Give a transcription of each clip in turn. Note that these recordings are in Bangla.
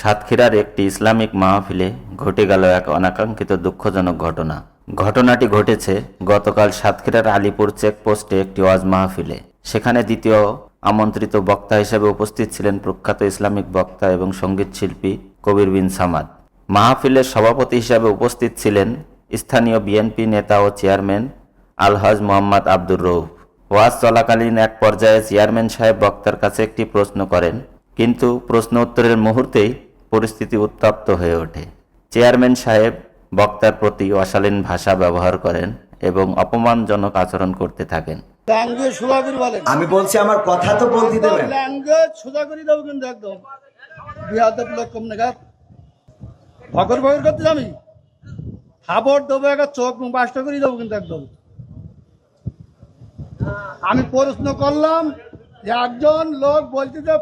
সাতক্ষীরার একটি ইসলামিক মাহফিলে ঘটে গেল এক অনাকাঙ্ক্ষিত দুঃখজনক ঘটনা। ঘটনাটি ঘটেছে গতকাল সাতক্ষীরার আলিপুর চেকপোস্টে একটি ওয়াজ মাহফিলে। সেখানে দ্বিতীয় আমন্ত্রিত বক্তা হিসেবে উপস্থিত ছিলেন প্রখ্যাত ইসলামিক বক্তা এবং সংগীত শিল্পী কবির বিন সামাদ। মাহফিলের সভাপতি হিসাবে উপস্থিত ছিলেন স্থানীয় বিএনপি নেতা ও চেয়ারম্যান আলহাজ মোহাম্মদ আব্দুর রৌফ ওয়াজ চলাকালীন এক পর্যায়ে চেয়ারম্যান সাহেব বক্তার কাছে একটি প্রশ্ন করেন, কিন্তু প্রশ্ন উত্তরের মুহূর্তেই পরিস্থিতি উত্তপ্ত হয়ে ওঠে। চেয়ারম্যান সাহেব বক্তার প্রতি অশালীন ভাষা ব্যবহার করেন এবং অপমানজনক আচরণ করতে থাকেন। আমি বলছি আমার কথা তো বলতে দেবেন। ভগর ভগর করতে আমি খাবার দেবো একটা চোখ মুখ বাসটা করে দেবো কিন্তু একদম। আমি প্রশ্ন করলাম যে একজন লোক বলছে যে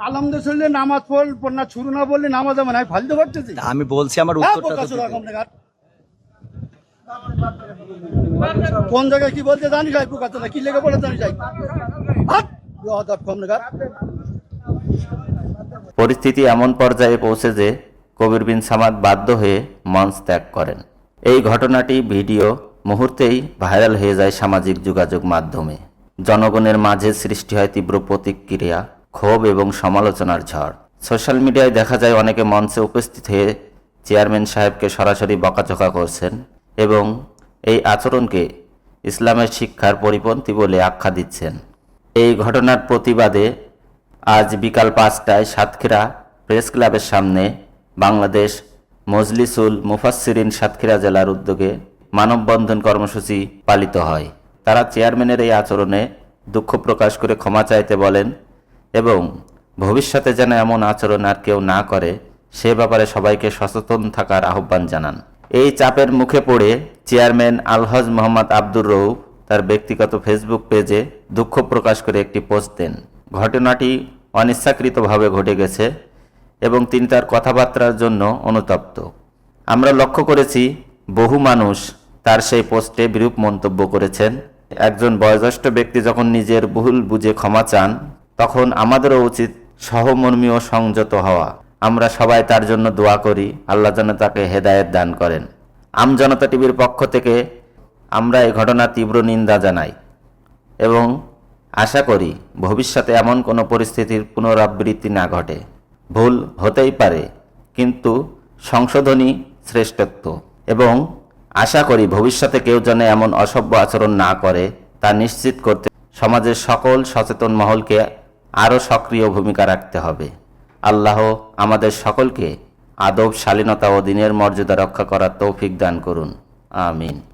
আলহামদুলিল্লাহ নামাজ পড় না শুরু না বললে নামাজ হবে না আমি ফালতে পারতেছি আমি বলছি আমার হ্যাঁ, উত্তরটা তো। কোন জায়গায় কি বলতে জানি যাই পোকা কি লেগে পড়ে জানি যাই। পরিস্থিতি এমন পর্যায়ে পৌঁছে যে কবির বিন সামাদ বাধ্য হয়ে মঞ্চ ত্যাগ করেন। এই ঘটনাটি ভিডিও মুহূর্তেই ভাইরাল হয়ে যায় সামাজিক যোগাযোগ মাধ্যমে। জনগণের মাঝে সৃষ্টি হয় তীব্র প্রতিক্রিয়া ক্ষোভ এবং সমালোচনার ঝড়। সোশ্যাল মিডিয়ায় দেখা যায় অনেকে মঞ্চে উপস্থিত হয়ে চেয়ারম্যান সাহেবকে সরাসরি বকাঝকা করছেন এবং এই আচরণকে ইসলামের শিক্ষার পরিপন্থী বলে আখ্যা দিচ্ছেন। এই ঘটনার প্রতিবাদে আজ বিকাল পাঁচটায় সাতক্ষীরা প্রেস ক্লাবের সামনে বাংলাদেশ মজলিসুল মুফাসসিরিন সাতক্ষীরা জেলার উদ্যোগে মানববন্ধন কর্মসূচি পালিত হয়। তারা চেয়ারম্যানের এই আচরণে দুঃখ প্রকাশ করে ক্ষমা চাইতে বলেন এবং ভবিষ্যতে যেন এমন আচরণ আর কেউ না করে, সে ব্যাপারে সবাইকে সচেতন থাকার আহ্বান জানান। এই চাপের মুখে পড়ে চেয়ারম্যান আলহজ মোহাম্মদ আব্দুর রৌফ তার ব্যক্তিগত ফেসবুক পেজে দুঃখ প্রকাশ করে একটি পোস্ট দেন। ঘটনাটি অনিচ্ছাকৃতভাবে ঘটে গেছে এবং তিনি তার কথাবার্তার জন্য অনুতপ্ত। আমরা লক্ষ্য করেছি, বহু মানুষ তার সেই পোস্টে বিরূপ মন্তব্য করেছেন। একজন বয়োজ্যেষ্ঠ ব্যক্তি যখন নিজের ভুল বুঝে ক্ষমা চান তখন আমাদেরও উচিত সহমর্মী ও সংযত হওয়া। আমরা সবাই তার জন্য দোয়া করি, আল্লাহ যেন তাকে হেদায়েত দান করেন। আমজনতা টিভির পক্ষ থেকে আমরা এই ঘটনার তীব্র নিন্দা জানাই এবং আশা করি ভবিষ্যতে এমন কোনো পরিস্থিতির পুনরাবৃত্তি না ঘটে। ভুল হতেই পারে, কিন্তু সংশোধনী শ্রেষ্ঠত্ব এবং আশা করি ভবিষ্যতে কেউ যেন এমন অসভ্য আচরণ না করে তা নিশ্চিত করতে সমাজের সকল সচেতন মহলকে আরও সক্রিয় ভূমিকা রাখতে হবে। আল্লাহ আমাদের সকলকে আদব শালীনতা ও দিনের মর্যাদা রক্ষা করার তৌফিক দান করুন। আমিন।